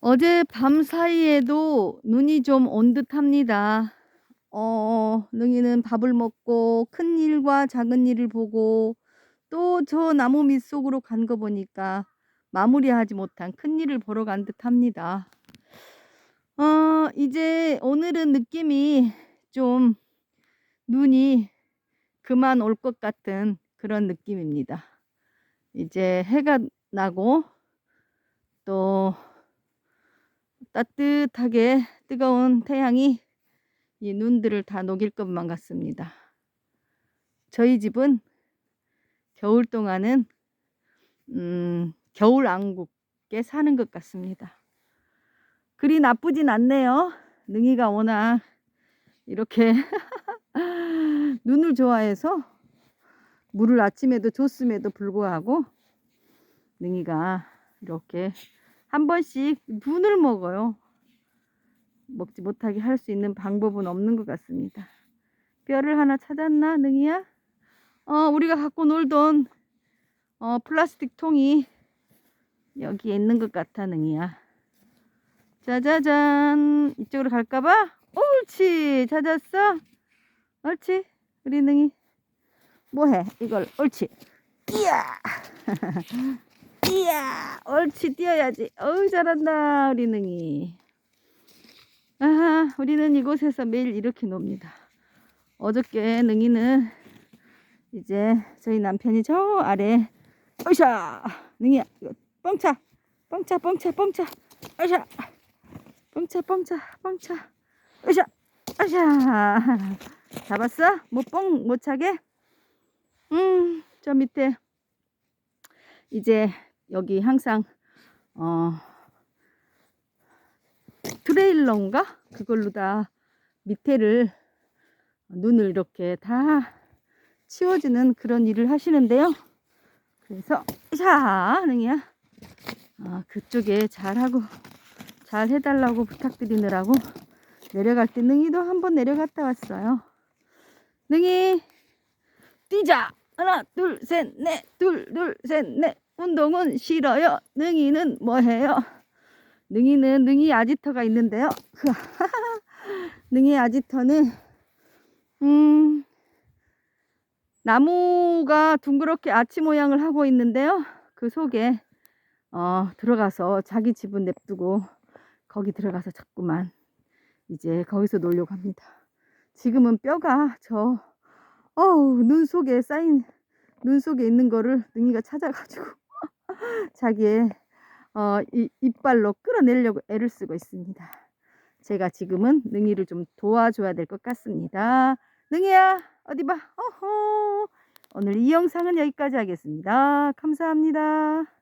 어제 밤 사이에도 눈이 좀 온 듯합니다. 어 능이는 밥을 먹고 큰 일과 작은 일을 보고 또 저 나무 밑속으로 간 거 보니까 마무리하지 못한 큰 일을 보러 간 듯합니다. 어 이제 오늘은 느낌이 좀 눈이 그만 올 것 같은 그런 느낌입니다. 이제 해가 나고 또 따뜻하게 뜨거운 태양이 이 눈들을 다 녹일 것만 같습니다. 저희 집은 겨울 동안은 음, 겨울 왕국에 사는 것 같습니다. 그리 나쁘진 않네요. 능이가 워낙 이렇게 눈을 좋아해서 물을 아침에도 줬음에도 불구하고 능이가 이렇게 한 번씩 눈을 먹어요. 먹지 못하게 할 수 있는 방법은 없는 것 같습니다. 뼈를 하나 찾았나, 능이야? 어, 우리가 갖고 놀던 어, 플라스틱 통이 여기에 있는 것 같아, 능이야. 짜자잔. 이쪽으로 갈까봐? 옳지. 찾았어? 옳지. 우리 능이. 뭐해? 이걸, 옳지. 이야! 이야! 옳지. 뛰어야지. 어우, 잘한다. 우리 능이. 아하, 우리는 이곳에서 매일 이렇게 놉니다. 어저께 능이는 이제 저희 남편이 저 아래 으쌰 능이야 이거 뻥차 뻥차 뻥차 뻥차 으쌰 뻥차 뻥차 뻥차 으쌰 으쌰 잡았어? 못뻥 못 차게? 음 저 밑에 이제 여기 항상 어 트레일러인가? 그걸로 다 밑에를 눈을 이렇게 다 치워주는 그런 일을 하시는데요. 그래서 자 능이야 아, 그쪽에 잘하고 잘 해달라고 부탁드리느라고 내려갈 때 능이도 한번 내려갔다 왔어요. 능이 뛰자 하나 둘 셋 넷 둘 둘 셋 넷 운동은 싫어요. 능이는 뭐해요? 능이는 능이 아지터가 있는데요. 능이 아지터는 음 나무가 둥그렇게 아치 모양을 하고 있는데요. 그 속에 어, 들어가서 자기 집은 냅두고 거기 들어가서 자꾸만 이제 거기서 놀려고 합니다. 지금은 뼈가 저 어우 눈 속에 쌓인 눈 속에 있는 거를 능이가 찾아가지고 자기의 어, 이, 이빨로 끌어내려고 애를 쓰고 있습니다. 제가 지금은 능이를 좀 도와줘야 될 것 같습니다. 능이야 어디 봐. 어허. 오늘 이 영상은 여기까지 하겠습니다. 감사합니다.